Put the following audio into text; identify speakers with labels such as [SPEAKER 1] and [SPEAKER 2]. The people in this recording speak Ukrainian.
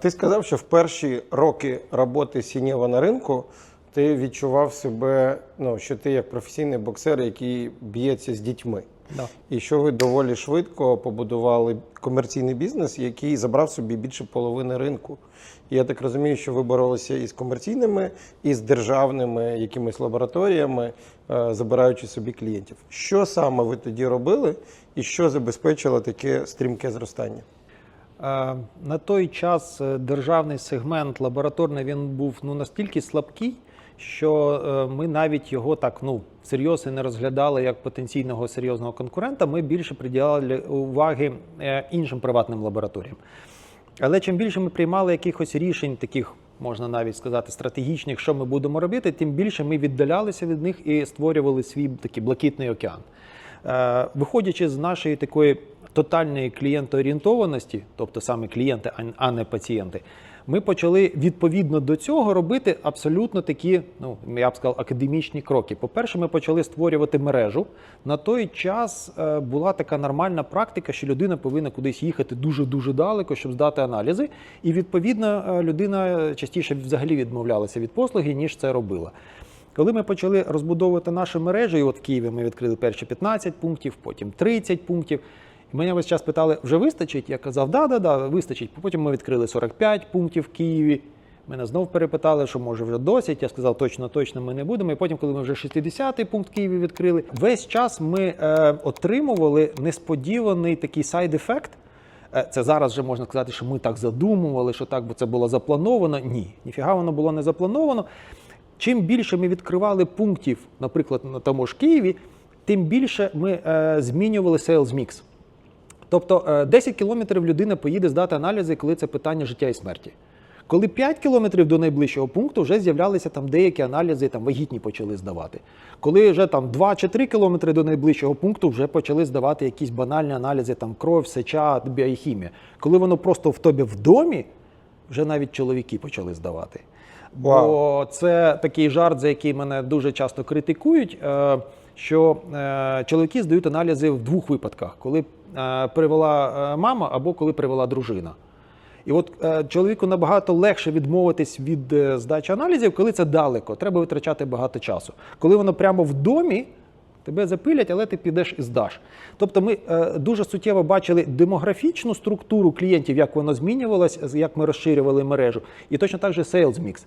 [SPEAKER 1] Ти сказав, що в перші роки роботи Сінєва на ринку ти відчував себе, ну, що ти як професійний боксер, який б'ється з дітьми.
[SPEAKER 2] Да.
[SPEAKER 1] І що ви доволі швидко побудували комерційний бізнес, який забрав собі більше половини ринку. І я так розумію, що ви боролися із комерційними, і з державними якимись лабораторіями, е, забираючи собі клієнтів. Що саме ви тоді робили, і що забезпечило таке стрімке зростання?
[SPEAKER 2] Е, На той час е, державний сегмент лабораторний він був ну настільки слабкий, що е, ми навіть його так ну всерйоз і не розглядали як потенційного серйозного конкурента. Ми більше приділяли уваги іншим приватним лабораторіям. Але чим більше ми приймали якихось рішень, таких можна навіть сказати, стратегічних, що ми будемо робити, тим більше ми віддалялися від них і створювали свій такий блакитний океан. Виходячи з нашої такої тотальної клієнтоорієнтованості, тобто саме клієнти, а- не пацієнти, ми почали відповідно до цього робити абсолютно такі, ну я б сказав, академічні кроки. По-перше, ми почали створювати мережу. На той час е, була така нормальна практика, що людина повинна кудись їхати дуже дуже далеко, щоб здати аналізи. І відповідно е, людина частіше взагалі відмовлялася від послуги, ніж це робила. Коли ми почали розбудовувати нашу мережу, і от в Києві ми відкрили перші 15 пунктів, потім 30 пунктів. І мене весь час питали, вже вистачить? Я казав, да, да, да, вистачить. Потім ми відкрили 45 пунктів в Києві. Мене знов перепитали, що може вже досить. Я сказав, точно, точно ми не будемо. І потім, коли ми вже 60-й пункт в Києві відкрили, весь час ми е, отримували несподіваний такий сайд-ефект. Е, Це зараз вже можна сказати, що ми так задумували, що так би це було заплановано. Ні, ніфіга воно було не заплановано. Чим більше ми відкривали пунктів, наприклад, на тому ж Києві, тим більше ми е, змінювали sales mix. Тобто е, 10 кілометрів людина поїде здати аналізи, коли це питання життя і смерті. Коли 5 кілометрів до найближчого пункту вже з'являлися там деякі аналізи, там вагітні почали здавати. Коли вже там 2 чи 3 кілометри до найближчого пункту вже почали здавати якісь банальні аналізи, там кров, сеча, біохімія. Коли воно просто в тобі в домі, вже навіть чоловіки почали здавати. Бо це такий жарт, за який мене дуже часто критикують. Що е, чоловіки здають аналізи в двох випадках: коли е, привела е, мама або коли привела дружина. І от чоловіку набагато легше відмовитись від здачі аналізів, коли це далеко. Треба витрачати багато часу. Коли воно прямо в домі, тебе запилять, але ти підеш і здаш. Тобто, ми дуже суттєво бачили демографічну структуру клієнтів, як воно змінювалось, як ми розширювали мережу, і точно так же sales mix.